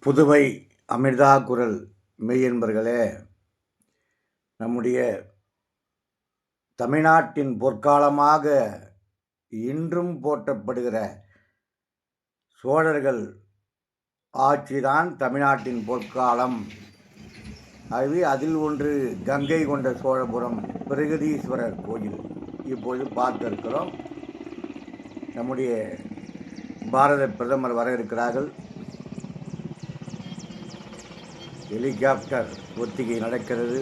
புதுவை அமிர்தா குரல் மெய்யன்பர்களே நம்முடைய தமிழ்நாட்டின் பொற்காலமாக இன்றும் போற்றப்படுகிற சோழர்கள் ஆட்சிதான் தமிழ்நாட்டின் பொற்காலம். ஆகவே அதில் ஒன்று கங்கை கொண்ட சோழபுரம் பிரகதீஸ்வரர் கோயில். இப்பொழுது பார்த்திருக்கிறோம். நம்முடைய பாரத பிரதமர் வர இருக்கிறார்கள் ஹெலிகாப்டர் ஒத்திகை நடக்கிறது.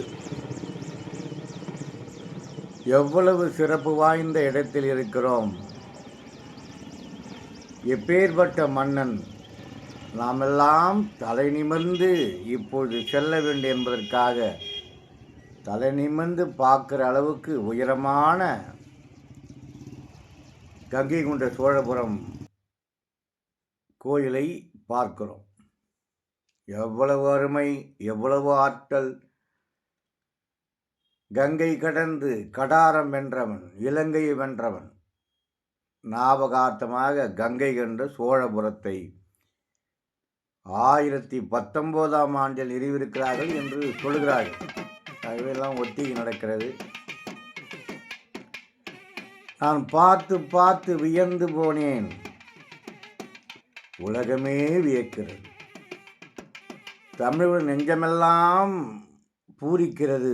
எவ்வளவு சிறப்பு வாய்ந்த இடத்தில் இருக்கிறோம். எப்பேற்பட்ட மன்னன் நாமெல்லாம் தலை நிமிர்ந்து இப்பொழுது செல்ல வேண்டும் என்பதற்காக தலை நிமிர்ந்து பார்க்குற அளவுக்கு உயரமான கங்கை கொண்ட சோழபுரம் கோயிலை பார்க்கிறோம். எவ்வளவு அருமை எவ்வளவு ஆற்றல். கங்கை கடந்து கடாரம் வென்றவன் இலங்கையை வென்றவன். ஞாபகார்த்தமாக கங்கை கண்ட சோழபுரத்தை ஆயிரத்தி பத்தொம்போதாம் ஆண்டில் நிறுவியிருக்கிறார்கள் என்று சொல்கிறார்கள் அவையெல்லாம் ஒத்திகை நடக்கிறது. நான் பார்த்து பார்த்து வியந்து போனேன். உலகமே வியக்கிறது. தமிழ் நெஞ்சமெல்லாம் பூரிக்கிறது.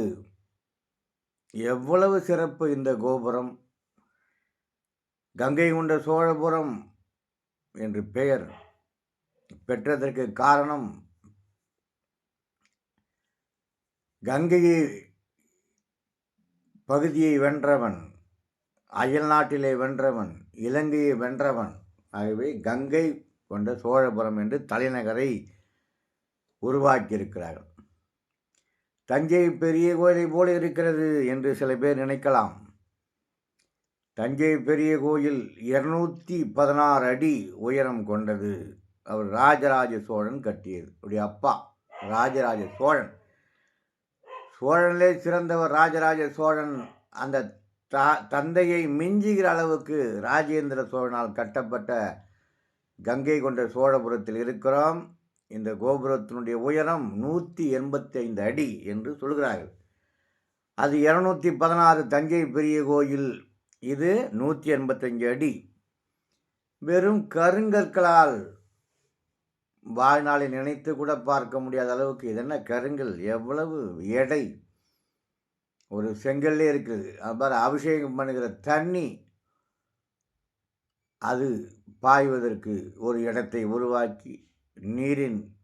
எவ்வளவு சிறப்பு இந்த கோபுரம். கங்கை கொண்ட சோழபுரம் என்று பெயர் பெற்றதற்கு காரணம் கங்கையை பகுதியை வென்றவன் அயல் நாட்டிலே வென்றவன் இலங்கையை வென்றவன். ஆகவே கங்கை கொண்ட சோழபுரம் என்று தலைநகரை உருவாக்கியிருக்கிறார்கள். தஞ்சை பெரிய கோயிலை போல இருக்கிறது என்று சில பேர் நினைக்கலாம். தஞ்சை பெரிய கோயில் இருநூற்றி பதினாறு அடி உயரம் கொண்டது. அவர் ராஜராஜ சோழன் கட்டியது. அவருடைய அப்பா ராஜராஜ சோழன். சோழனிலே சிறந்தவர் ராஜராஜ சோழன். அந்த தா தந்தையை மிஞ்சுகிற அளவுக்கு ராஜேந்திர சோழனால் கட்டப்பட்ட கங்கை கொண்ட சோழபுரத்தில் இருக்கிறோம். இந்த கோபுரத்தினுடைய உயரம் நூற்றி எண்பத்தி ஐந்து அடி என்று சொல்கிறார்கள். அது இரநூத்தி பதினாறு தஞ்சை பெரிய கோயில். இது நூற்றி எண்பத்தஞ்சு அடி. வெறும் கருங்கற்களால் வாழ்நாளை நினைத்து கூட பார்க்க முடியாத அளவுக்கு இதென்ன கருங்கல்? எவ்வளவு எடை. ஒரு செங்கல்லே இருக்குது. அப்புறம் அபிஷேகம் பண்ணுகிற தண்ணி. அது பாய்வதற்கு ஒரு இடத்தை உருவாக்கி நீரின்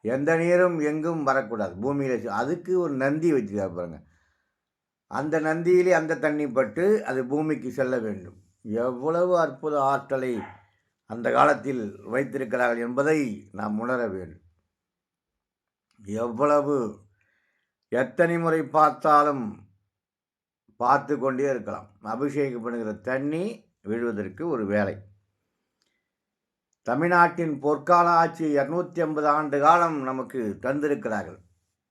எந்த நீரும் எங்கும் வரக்கூடாது. பூமியில் அதுக்கு ஒரு நந்தி வச்சுருக்காரு பாருங்க. அந்த நந்தியிலே அந்த தண்ணி பட்டு அது பூமிக்கு செல்ல வேண்டும். எவ்வளவு அற்புத ஆற்றலை அந்த காலத்தில் வைத்திருக்கிறார்கள் என்பதை நாம் உணர வேண்டும். எவ்வளவு எத்தனை முறை பார்த்தாலும் பார்த்து கொண்டே இருக்கலாம். அபிஷேகம் பண்ணுகிற தண்ணி விழுவதற்கு ஒரு வேலை. தமிழ்நாட்டின் பொற்கால ஆட்சி இரநூத்தி ஐம்பது ஆண்டு காலம் நமக்கு தந்திருக்கிறார்கள்.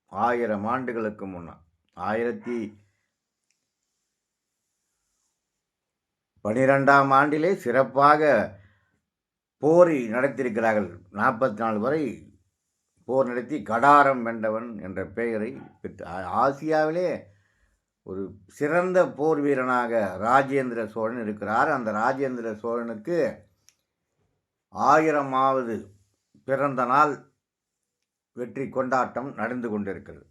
ஆயிரம் ஆண்டுகளுக்கு முன்னால். ஆயிரத்தி பனிரெண்டாம் ஆண்டிலே சிறப்பாக போரி நடத்தியிருக்கிறார்கள். நாற்பத்தி நாலு வரை போர் நடத்தி கடாரம் வென்றவன் என்ற பெயரை பெற்று ஆசியாவிலே ஒரு சிறந்த போர் வீரனாக ராஜேந்திர சோழன் இருக்கிறார். அந்த ராஜேந்திர சோழனுக்கு ஆயிரமாவது பிறந்த நாள் வெற்றி கொண்டாட்டம் நடந்து கொண்டிருக்கிறது.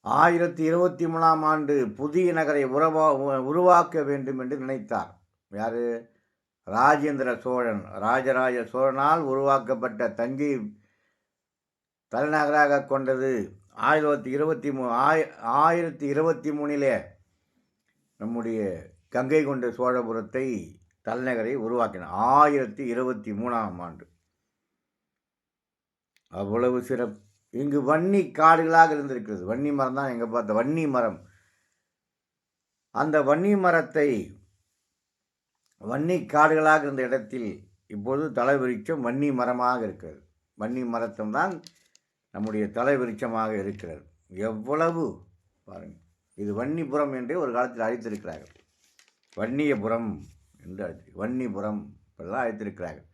ஆயிரத்தி இருபத்தி மூணாம் ஆண்டு புதிய நகரை உருவா உருவாக்க வேண்டும் என்று நினைத்தார். யார்? ராஜேந்திர சோழன். ராஜராஜ சோழனால் உருவாக்கப்பட்ட தஞ்சை தலைநகராக கொண்டது ஆயிரத்தி இருபத்தி மூ ஆய ஆயிரத்தி இருபத்தி மூணிலே நம்முடைய கங்கை கொண்ட சோழபுரத்தை தலைநகரை உருவாக்கினார் ஆயிரத்தி இருபத்தி மூணாம் ஆண்டு. அவ்வளவு சிறப்பு. இங்கு வன்னி காடுகளாக இருந்திருக்கிறது. வன்னி மரம் தான் எங்கே பார்த்த வன்னி மரம். அந்த வன்னி மரத்தை வன்னி காடுகளாக இருந்த இடத்தில் இப்போது தலைவிருச்சம் வன்னி மரமாக இருக்கிறது. வன்னி மரத்தம் தான் நம்முடைய தலைவிருச்சமாக இருக்கிறது. எவ்வளவு? பாருங்கள் இது வன்னிபுரம் என்றே ஒரு காலத்தில் அழைத்திருக்கிறார்கள் வன்னியபுரம் என்று அழைத்து வன்னிபுரம் இப்பெல்லாம் அழைத்திருக்கிறார்கள்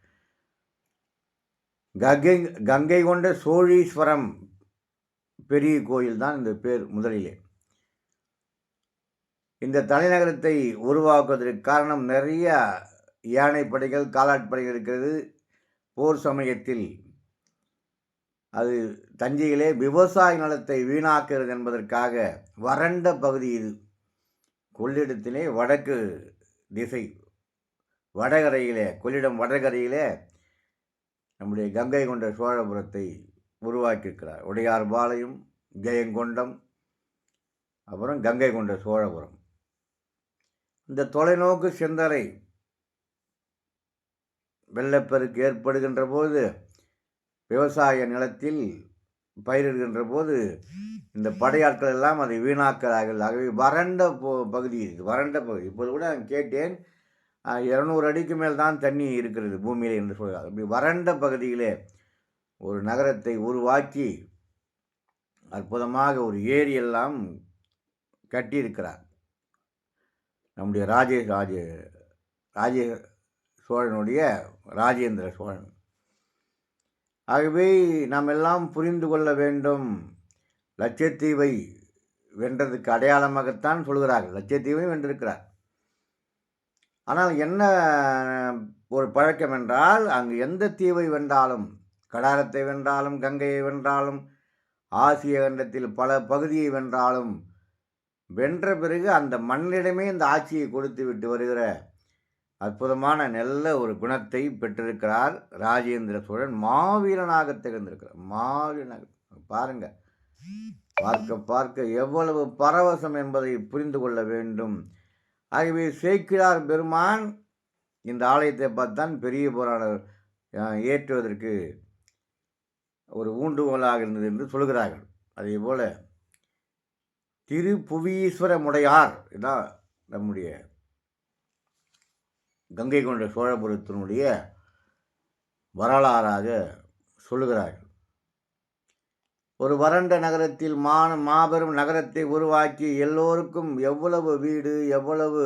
கங்கை கங்கை கொண்ட சோழீஸ்வரம் பெரிய கோயில் தான் இந்த பேர் முதலிலே. இந்த தலைநகரத்தை உருவாக்குவதற்கு காரணம் நிறைய யானைப்படைகள் காலாட்படைகள் இருக்கிறது. போர் சமயத்தில் அது தஞ்சையிலே விவசாய நிலத்தை வீணாக்குகிறது என்பதற்காக வறண்ட பகுதி இது. கொள்ளிடத்திலே வடக்கு திசை வடகரையிலே கொள்ளிடம் வடகரையிலே நம்முடைய கங்கை கொண்ட சோழபுரத்தை உருவாக்கியிருக்கிறார். உடையார் பாளையம் ஜெயங்கொண்டம் அப்புறம் கங்கை கொண்ட சோழபுரம். இந்த தொலைநோக்கு சிந்தனை வெள்ளப்பெருக்கு ஏற்படுகின்ற போது விவசாய நிலத்தில் பயிரிடுகின்ற போது இந்த படையாட்கள் எல்லாம் அதை வீணாக்கிறார்கள் ஆகவே வறண்ட பகுதி இது வறண்ட பகுதி. இப்போது கூட நான் கேட்டேன் இரநூறு அடிக்கு மேல் தான் தண்ணி இருக்கிறது பூமியில் என்று சொல்கிறார் அப்படி வறண்ட பகுதியிலே ஒரு நகரத்தை உருவாக்கி அற்புதமாக ஒரு ஏரி எல்லாம் கட்டியிருக்கிறார். நம்முடைய ராஜே ராஜ ராஜே சோழனுடைய ராஜேந்திர சோழன். ஆகவே நாம் எல்லாம் புரிந்து கொள்ள வேண்டும். லட்சத்தீவை வென்றதுக்கு அடையாளமாகத்தான் சொல்கிறார்கள். லட்சத்தீவை வென்றிருக்கிறார். ஆனால் என்ன ஒரு பழக்கம் என்றால் அங்கு எந்த தீவை வென்றாலும் கடாரத்தை வென்றாலும் கங்கையை வென்றாலும் ஆசிய கண்டத்தில் பல பகுதியை வென்றாலும் வென்ற பிறகு அந்த மண்ணிடமே இந்த ஆட்சியை கொடுத்து விட்டு வருகிற அற்புதமான நல்ல ஒரு குணத்தை பெற்றிருக்கிறார் ராஜேந்திர சோழன். மாவீரனாக திகழ்ந்திருக்கிறார். மாவீரனாக பாருங்க. பார்க்க பார்க்க எவ்வளவு பரவசம் என்பதை புரிந்து கொள்ள வேண்டும். ஆகவே சேக்கிழார் பெருமான் இந்த ஆலயத்தை பார்த்தான் பெரிய புராணர் ஏற்றுவதற்கு ஒரு ஊண்டுகோலாக இருந்தது என்று சொல்கிறார்கள் அதே போல் திரு புவீஸ்வர முடையார் இதான் நம்முடைய கங்கை கொண்ட சோழபுரத்தினுடைய வரலாறாக சொல்லுகிறார்கள். ஒரு வறண்ட நகரத்தில் மான மாபெரும் நகரத்தை உருவாக்கி எல்லோருக்கும் எவ்வளவு வீடு எவ்வளவு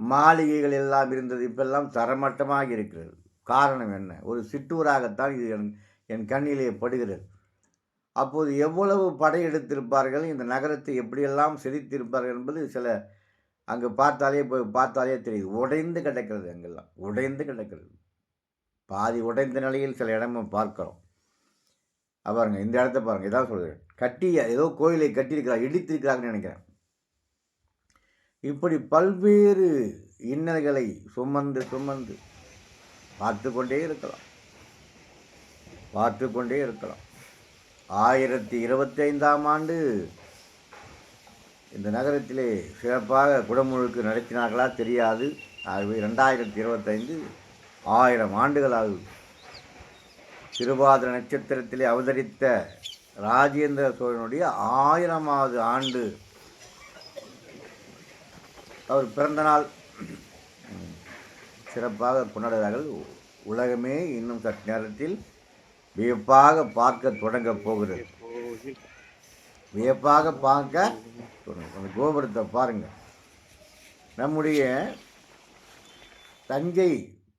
மாளிகைகள் எல்லாம் இருந்தது இப்பெல்லாம் தரமட்டமாக இருக்கிறது. காரணம் என்ன? ஒரு சிற்றூராகத்தான் இது என் என் கண்ணிலே படுகிறது. அப்போது எவ்வளவு படையெடுத்திருப்பார்கள் இந்த நகரத்தை எப்படியெல்லாம் செழித்திருப்பார்கள் என்பது சில அங்கே பார்த்தாலே போய் பார்த்தாலே தெரியுது. உடைந்து கிடக்கிறது அங்கெல்லாம். உடைந்து கிடக்கிறது. பாதி உடைந்த நிலையில் சில இடமும் பார்க்கிறோம். பாருங்கள் இந்த இடத்த பாருங்கள் இதான் சொல்கிறேன் கட்டி ஏதோ கோயிலை கட்டியிருக்கிறார் இடித்திருக்கிறாங்கன்னு நினைக்கிறேன். இப்படி பல்வேறு இன்னல்களை சுமந்து சுமந்து பார்த்து கொண்டே இருக்கலாம். பார்த்து கொண்டே இருக்கலாம். ஆயிரத்தி இருபத்தி ஐந்தாம் ஆண்டு இந்த நகரத்திலே சிறப்பாக குடமுழுக்கு நடத்தினார்களா தெரியாது. ஆகவே ரெண்டாயிரத்தி இருபத்தைந்து ஆயிரம் ஆண்டுகளாகும் திருவாதிர நட்சத்திரத்திலே அவதரித்த ராஜேந்திர சோழனுடைய ஆயிரமாவது ஆண்டு. அவர் பிறந்த நாள் சிறப்பாக கொண்டாடுகிறார்கள். உலகமே இன்னும் சற்று நேரத்தில் வியப்பாக பார்க்க தொடங்க போகிறது. வியப்பாக பார்க்க அந்த கோபுரத்தை பாருங்கள் நம்முடைய தஞ்சை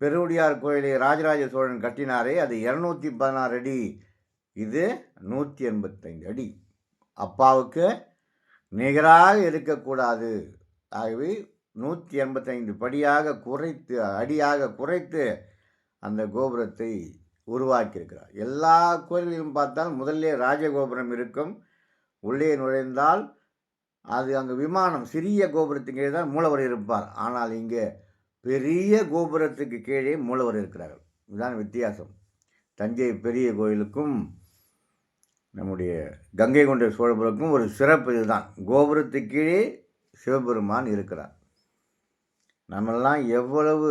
பெருவுடையார் கோயிலை ராஜராஜ சோழன் கட்டினாரே அது இரநூத்தி பதினாறு அடி. இது நூற்றி எண்பத்தைந்து அடி. அப்பாவுக்கு நிகராக இருக்கக்கூடாது. ஆகவே நூற்றி எண்பத்தைந்து படியாக குறைத்து அடியாக குறைத்து அந்த கோபுரத்தை உருவாக்கியிருக்கிறார். எல்லா கோயில்களிலும் பார்த்தால் முதல்ல ராஜகோபுரம் இருக்கும். உள்ளே நுழைந்தால் அது அங்கே விமானம் சிறிய கோபுரத்துக்கு கீழே தான் மூலவர் இருப்பார். ஆனால் இங்கே பெரிய கோபுரத்துக்கு கீழே மூலவர் இருக்கிறார்கள். இதுதான் வித்தியாசம். தஞ்சை பெரிய கோயிலுக்கும் நம்முடைய கங்கை கொண்ட சோழபுரக்கும் ஒரு சிறப்பு இதுதான். கோபுரத்துக்கு கீழே சிவபெருமான் இருக்கிறார். நம்மெல்லாம் எவ்வளவு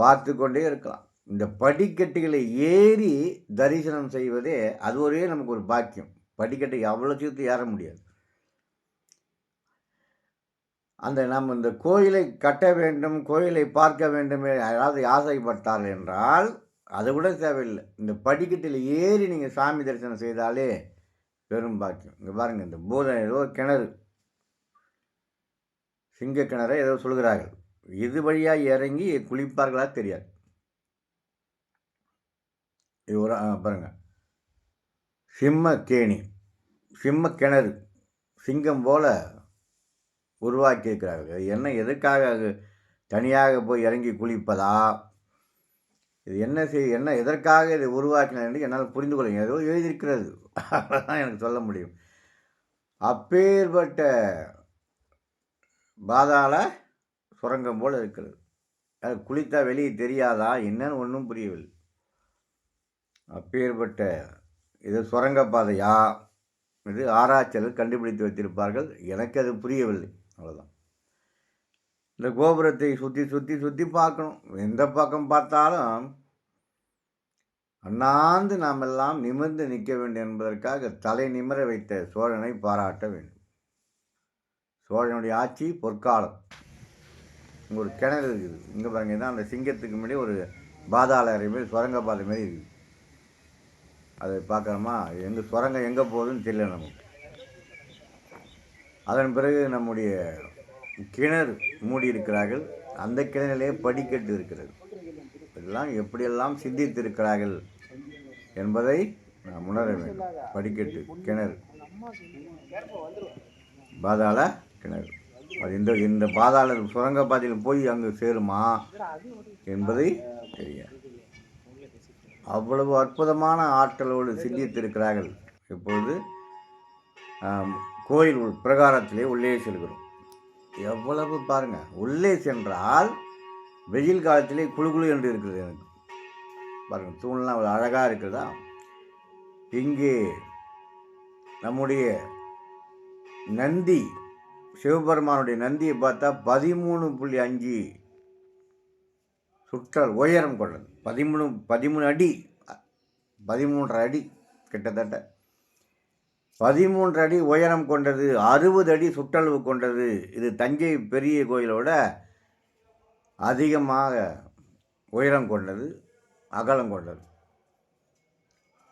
பார்த்து கொண்டே இருக்கலாம். இந்த படிக்கட்டுகளை ஏறி தரிசனம் செய்வதே அது ஒரே நமக்கு ஒரு பாக்கியம். படிக்கட்டை அவ்வளோ சீக்கிரம் ஏற முடியாது. அந்த நாம் இந்த கோயிலை கட்ட வேண்டும் கோயிலை பார்க்க வேண்டும் யாராவது ஆசைப்பட்டார் என்றால் அது கூட தேவையில்லை. இந்த படிக்கட்டில் ஏறி நீங்கள் சாமி தரிசனம் செய்தாலே பெரும் பாக்கியம். இங்கே பாருங்கள் இந்த பூதம் ஏதோ கிணறு. சிங்க கிணறை ஏதோ சொல்கிறார்கள் இது வழியாக இறங்கி குளிப்பார்களா தெரியாது. இது ஒரு ஆ, பாருங்க. சிம்ம கேணி. சிம்ம கிணறு. சிங்கம் போல உருவாக்கியிருக்கிறார்கள். என்ன எதுக்காக தனியாக போய் இறங்கி குளிப்பதா? இது என்ன செய் என்ன எதற்காக இதை உருவாக்கினார் என்று என்னால் புரிந்து கொள்ள ஏதோ எழுதியிருக்கிறது. அவ்வளோதான் எனக்கு சொல்ல முடியும். அப்பேற்பட்ட பாதாள சுரங்கம் போல் இருக்கிறது. அது குளித்தா வெளியே தெரியாதா? என்னன்னு ஒன்றும் புரியவில்லை. அப்பேற்பட்ட இது சுரங்கப்பாதையா? இது ஆராய்ச்சியில் கண்டுபிடித்து வைத்திருப்பார்கள். எனக்கு அது புரியவில்லை. அவ்வளோதான் இந்த கோபுரத்தை சுற்றி சுற்றி சுற்றி பார்க்கணும். எந்த பக்கம் பார்த்தாலும் அண்ணாந்து நாம் எல்லாம் நிமிர்ந்து நிற்க வேண்டும் என்பதற்காக தலை நிமிர வைத்த சோழனை பாராட்ட வேண்டும். சோழனுடைய ஆட்சி பொற்காலம். இங்கே ஒரு கிணறு இருக்குது. இங்கே பாருங்க தான் அந்த சிங்கத்துக்கு முன்னாடி ஒரு பாதாள அறை மாதிரி சுரங்க பாதை மாதிரி இருக்குது. அதை பார்க்குறோமா எங்கே சுரங்கம் எங்கே போகுதுன்னு தெரியல நமக்கு. அதன் பிறகு நம்முடைய கிணறு மூடி இருக்கிறார்கள் அந்த கிணறிலே படிக்கட்டு இருக்கிறது இதெல்லாம் எப்படியெல்லாம் சிந்தித்திருக்கிறார்கள் என்பதை நாம் உணர வேண்டும். படிக்கட்டு கிணறு. பாதாள கிணறு. அது இந்த இந்த பாதாள சுரங்கப்பாதையில் போய் அங்கு சேருமா என்பதை தெரியாது. அவ்வளவு அற்புதமான ஆற்றலோடு சிந்தித்திருக்கிறார்கள். இப்பொழுது கோயில் உள் பிரகாரத்திலே உள்ளே செல்கிறோம். எவ்வளவு பாருங்கள் உள்ளே சென்றால் வெயில் காலத்திலே குளு குளு என்று இருக்கிறது எனக்கு. பாருங்கள் தூண்லாம் அவ்வளோ அழகாக இருக்கிறதா இங்கே நம்முடைய நந்தி சிவபெருமானுடைய நந்தியை பார்த்தா பதிமூணு புள்ளி அஞ்சு சுற்றல் உயரம் கொண்டது. பதிமூணு பதிமூணு அடி பதிமூன்றரை அடி கிட்டத்தட்ட. பதிமூன்று அடி உயரம் கொண்டது அறுபது அடி சுற்றளவு கொண்டது. இது தஞ்சை பெரிய கோயிலோட அதிகமாக உயரம் கொண்டது அகலம் கொண்டது.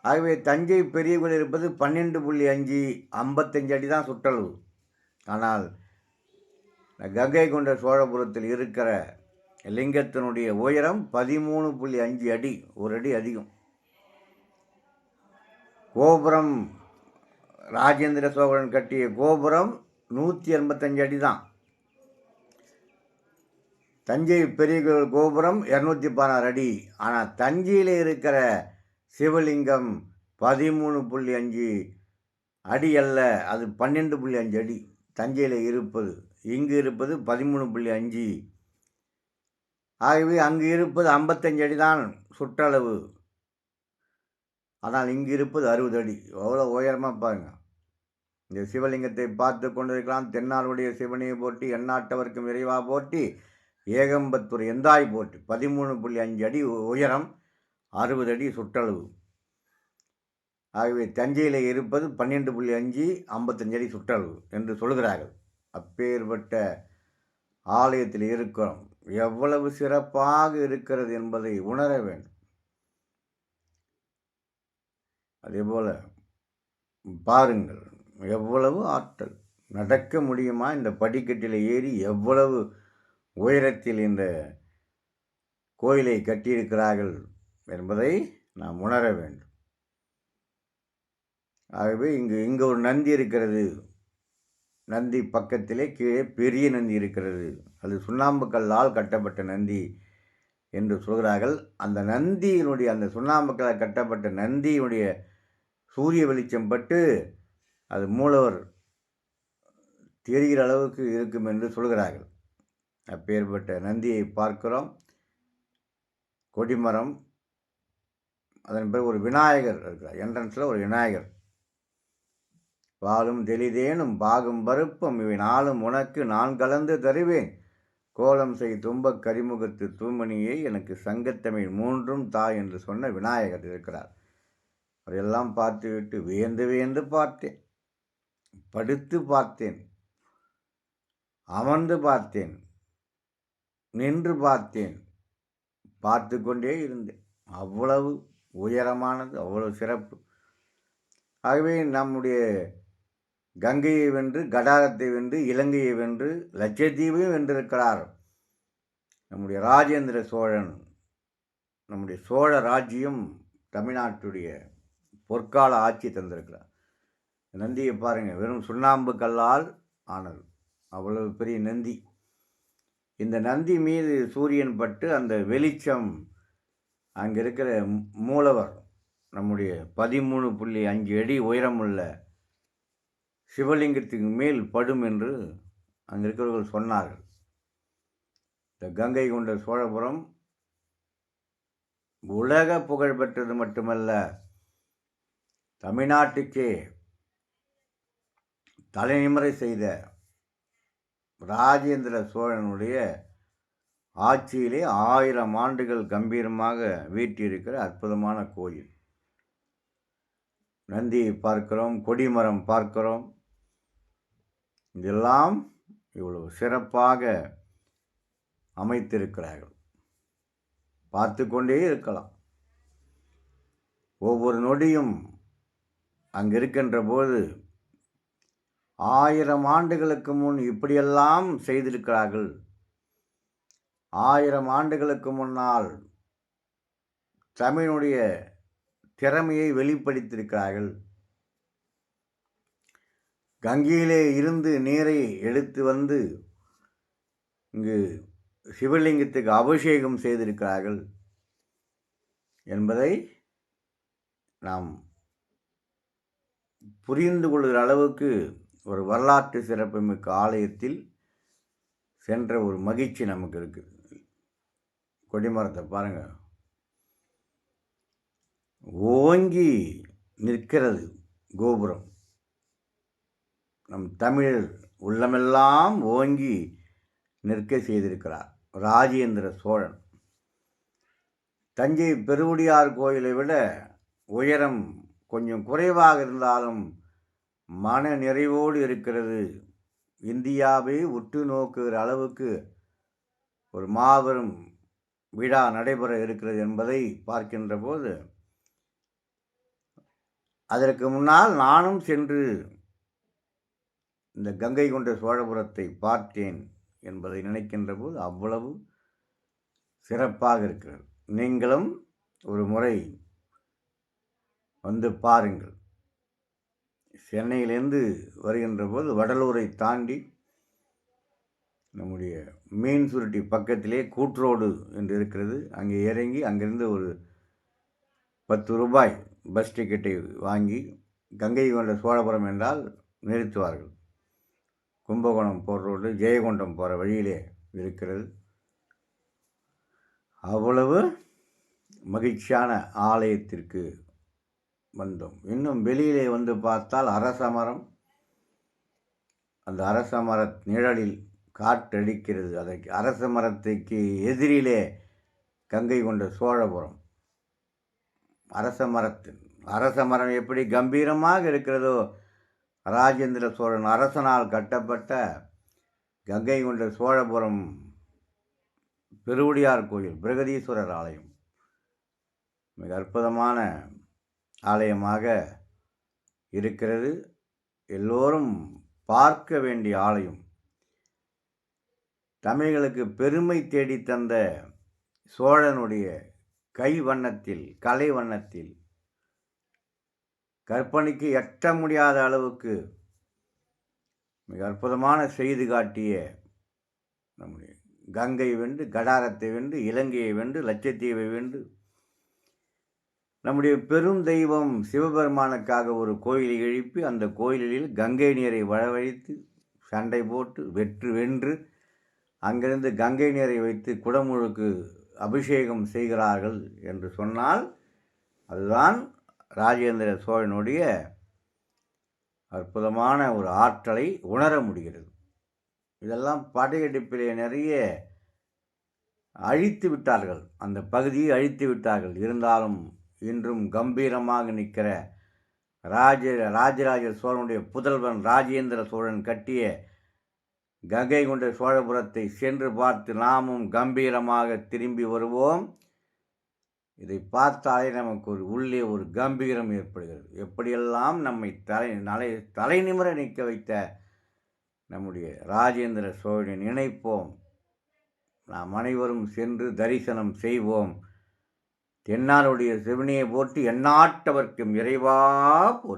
ஆகவே தஞ்சை பெரிய கோயில் இருப்பது பன்னெண்டு புள்ளி அஞ்சு ஐம்பத்தஞ்சு அடி தான் சுற்றளவு. ஆனால் கங்கை கொண்ட சோழபுரத்தில் இருக்கிற லிங்கத்தினுடைய உயரம் பதிமூணு புள்ளி அஞ்சு அடி ஒரு அடி அதிகம். கோபுரம் ராஜேந்திர சோழன் கட்டிய கோபுரம் நூற்றி எண்பத்தஞ்சு அடி தான் தஞ்சை பெரிய கோபுரம் இரநூத்தி பதினாறு அடி. ஆனால் தஞ்சையில் இருக்கிற சிவலிங்கம் பதிமூணு புள்ளி அஞ்சு அடி அல்ல அது பன்னெண்டு புள்ளி அஞ்சு அடி. தஞ்சையில் இருப்பது இங்கு இருப்பது பதிமூணு புள்ளி அஞ்சு. ஆகவே அங்கு இருப்பது ஐம்பத்தஞ்சு அடி தான் சுற்றளவு. ஆனால் இங்கு இருப்பது அறுபது அடி. எவ்வளோ உயரமாக பாருங்கள் இந்த சிவலிங்கத்தை பார்த்து கொண்டிருக்கலாம். தென்னாளுடைய சிவனையை போட்டி எண்ணாட்டவர்க்கும் விரைவா போட்டி ஏகம்பத்தூர் எந்தாய் போட்டி பதிமூணு புள்ளி அஞ்சு அடி உயரம் அறுபது அடி சுற்றளவு. ஆகவே தஞ்சையில் இருப்பது பன்னெண்டு புள்ளி அஞ்சு ஐம்பத்தஞ்சு அடி சுற்றளவு என்று சொல்கிறார்கள் அப்பேற்பட்ட ஆலயத்தில் இருக்கிறோம். எவ்வளவு சிறப்பாக இருக்கிறது என்பதை உணர வேண்டும். அதேபோல் பாருங்கள் எவ்வளவு ஆற்றல்? நடக்க முடியுமா? இந்த படிக்கட்டில் ஏறி எவ்வளவு உயரத்தில் இந்த கோயிலை கட்டியிருக்கிறார்கள் என்பதை நாம் உணர வேண்டும். ஆகவே இங்கு இங்கே ஒரு நந்தி இருக்கிறது. நந்தி பக்கத்திலே கீழே பெரிய நந்தி இருக்கிறது. அது சுண்ணாம்பு கல்லால் கட்டப்பட்ட நந்தி என்று சொல்கிறார்கள். அந்த நந்தியினுடைய அந்த சுண்ணாம்பு கல்லால் கட்டப்பட்ட நந்தியினுடைய சூரிய வெளிச்சம் பட்டு அது மூலவர் தெரிகிற அளவுக்கு இருக்கும் என்று சொல்கிறார்கள். அப்பேற்பட்ட நந்தியை பார்க்கிறோம். கொடிமரம் அதன் பிறகு ஒரு விநாயகர் இருக்கிறார். என்ட்ரன்ஸில் ஒரு விநாயகர். பாலும் தெளிதேனும் பாகும் பருப்பும் இவை நாளும் உனக்கு நான் கலந்து தருவேன். கோலம் செய் தும்ப கரிமுகத்து தூமணியை எனக்கு சங்கத்தமிழ் மூன்றும் தாய் என்று சொன்ன விநாயகர் இருக்கிறார். அதையெல்லாம் பார்த்துவிட்டு வியந்து வியந்து பார்த்தேன். படுத்து பார்த்தேன். அமர்ந்து பார்த்தேன். நின்று பார்த்தேன். பார்த்து கொண்டே இருந்தேன். அவ்வளவு உயரமானது அவ்வளவு சிறப்பு. ஆகவே நம்முடைய கங்கையை வென்று கடாரத்தை வென்று இலங்கையை வென்று லட்சத்தீவையும் வென்றிருக்கிறார் நம்முடைய ராஜேந்திர சோழன். நம்முடைய சோழ ராஜ்யம் தமிழ்நாட்டுடைய பொற்கால ஆட்சி தந்திருக்கிறார். நந்தியை பாருங்கள் வெறும் சுண்ணாம்பு கல்லால் ஆனது. அவ்வளவு பெரிய நந்தி. இந்த நந்தி மீது சூரியன் பட்டு அந்த வெளிச்சம் அங்கே இருக்கிற மூலவர் நம்முடைய பதிமூணு புள்ளி அஞ்சு அடி உயரமுள்ள சிவலிங்கத்துக்கு மேல் படும் என்று அங்கே இருக்கிறவர்கள் சொன்னார்கள். இந்த கங்கை கொண்ட சோழபுரம் உலக புகழ் பெற்றது மட்டுமல்ல தமிழ்நாட்டுக்கே தலைமுறை செய்த ராஜேந்திர சோழனுடைய ஆட்சியிலே ஆயிரம் ஆண்டுகள் கம்பீரமாக வீட்டியிருக்கிற அற்புதமான கோயில். நந்தியை பார்க்கிறோம் கொடிமரம் பார்க்கிறோம். இதெல்லாம் இவ்வளவு சிறப்பாக அமைத்திருக்கிறார்கள். பார்த்து கொண்டே இருக்கலாம். ஒவ்வொரு நொடியும் அங்கே இருக்கின்ற போது ஆயிரம் ஆண்டுகளுக்கு முன் இப்படியெல்லாம் செய்திருக்கிறார்கள். ஆயிரம் ஆண்டுகளுக்கு முன்னால் தமிழுடைய திறமையை வெளிப்படுத்தியிருக்கிறார்கள். கங்கையிலே இருந்து நீரை எடுத்து வந்து இங்கு சிவலிங்கத்துக்கு அபிஷேகம் செய்திருக்கிறார்கள் என்பதை நாம் புரிந்து கொள்கிற அளவுக்கு ஒரு வரலாற்று சிறப்புமிக்க ஆலயத்தில் சென்ற ஒரு மகிழ்ச்சி நமக்கு இருக்குது. கொடிமரத்தை பாருங்கள் ஓங்கி நிற்கிறது கோபுரம். நம் தமிழர் உள்ளமெல்லாம் ஓங்கி நிற்க செய்திருக்கிறார். ராஜேந்திர சோழன். தஞ்சை பெருவுடியார் கோயிலை விட உயரம் கொஞ்சம் குறைவாக இருந்தாலும் மன நிறைவோடு இருக்கிறது. இந்தியாவை உற்று நோக்குகிற அளவுக்கு ஒரு மாபெரும் விழா நடைபெற இருக்கிறது என்பதை பார்க்கின்ற போது அதற்கு முன்னால் நானும் சென்று இந்த கங்கை கொண்ட சோழபுரத்தை பார்த்தேன் என்பதை நினைக்கின்ற போது அவ்வளவு சிறப்பாக இருக்கிறது. நீங்களும் ஒரு முறை வந்து பாருங்கள். சென்னையிலேருந்து வருகின்ற போது வடலூரை தாண்டி நம்முடைய மீன் சுருட்டி பக்கத்திலே கூட்ரோடு என்று இருக்கிறது. அங்கே இறங்கி அங்கிருந்து ஒரு பத்து ரூபாய் பஸ் டிக்கெட்டை வாங்கி கங்கை கொண்ட சோழபுரம் என்றால் நிறுத்துவார்கள். கும்பகோணம் போகிற ரோடு ஜெயகொண்டம் போகிற வழியிலே இருக்கிறது. அவ்வளவு மகிழ்ச்சியான ஆலயத்திற்கு வந்தோம். இன்னும் வெளியிலே வந்து பார்த்தால் அரச மரம். அந்த அரச மர நிழலில் காற்றடிக்கிறது. அதை அரச மரத்துக்கு எதிரிலே கங்கை கொண்ட சோழபுரம். அரச மரத்தின் அரச மரம் எப்படி கம்பீரமாக இருக்கிறதோ ராஜேந்திர சோழன் அரசனால் கட்டப்பட்ட கங்கை கொண்ட சோழபுரம் பெருவுடியார் கோயில் பிரகதீஸ்வரர் ஆலயம். மிக அற்புதமான ஆலயமாக இருக்கிறது. எல்லோரும் பார்க்க வேண்டிய ஆலயம். தமிழர்களுக்கு பெருமை தேடித்தந்த தந்த சோழனுடைய கை வண்ணத்தில் கலை வண்ணத்தில் கற்பனைக்கு எட்ட முடியாத அளவுக்கு மிக அற்புதமான செய்து காட்டிய நம்முடைய கங்கை வென்று கடாரத்தை வென்று இலங்கையை வென்று லட்சத்தீவை வென்று நம்முடைய பெரும் தெய்வம் சிவபெருமானுக்காக ஒரு கோயிலை எழுப்பி அந்த கோயிலில் கங்கை நீரை வரவழைத்து சண்டை போட்டு வெற்று வென்று அங்கிருந்து கங்கை நீரை வைத்து குடமுழுக்கு அபிஷேகம் செய்கிறார்கள் என்று சொன்னால் அதுதான் ராஜேந்திர சோழனுடைய அற்புதமான ஒரு ஆற்றலை உணர முடிகிறது. இதெல்லாம் படையெடுப்பிலே நிறைய அழித்து விட்டார்கள். அந்த பகுதியை அழித்து விட்டார்கள். இருந்தாலும் இன்றும் கம்பீரமாக நிற்கிற ராஜ ராஜராஜ சோழனுடைய புதல்வன் ராஜேந்திர சோழன் கட்டிய கங்கை கொண்ட சோழபுரத்தை சென்று பார்த்து நாமும் கம்பீரமாக திரும்பி வருவோம். இதை பார்த்தாலே நமக்கு ஒரு உள்ளே ஒரு கம்பீரம் ஏற்படுகிறது. எப்படியெல்லாம் நம்மை தலை நலை தலை நிமிர நிற்க வைத்த நம்முடைய ராஜேந்திர சோழனை நினைப்போம் நாம் அனைவரும் சென்று தரிசனம் செய்வோம். தென்னாருடைய சிவனையை போற்றி எந்நாட்டவர்க்கும் இறைவா போற்றி.